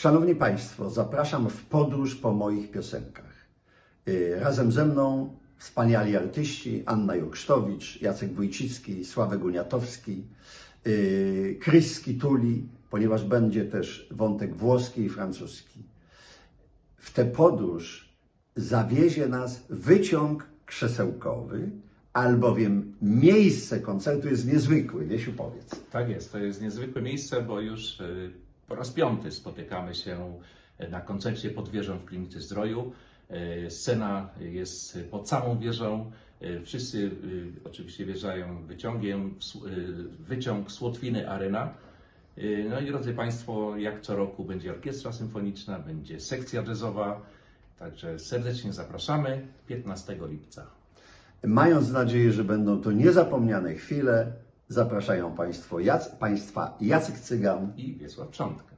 Szanowni Państwo, zapraszam w podróż po moich piosenkach. Y, Razem ze mną wspaniali artyści Anna Jurksztowicz, Jacek Wójcicki, Sławek Uniatowski, y, Chris Tuli, ponieważ będzie też wątek włoski i francuski. W tę podróż zawiezie nas wyciąg krzesełkowy, albowiem miejsce koncertu jest niezwykłe. Wiesiu, powiedz. Tak jest, to jest niezwykłe miejsce, bo już y, po raz piąty spotykamy się na koncercie pod wieżą w Klinice Zdroju. Y, Scena jest pod samą wieżą. Y, Wszyscy y, oczywiście wjeżdżają wyciągiem, wyciąg Słotwiny Arena. No i drodzy Państwo, jak co roku będzie orkiestra symfoniczna, będzie sekcja jazzowa, także serdecznie zapraszamy 15 lipca. Mając nadzieję, że będą to niezapomniane chwile, zapraszają Państwo, Jac- Państwa Jacek Cygan I Wiesław Przątka.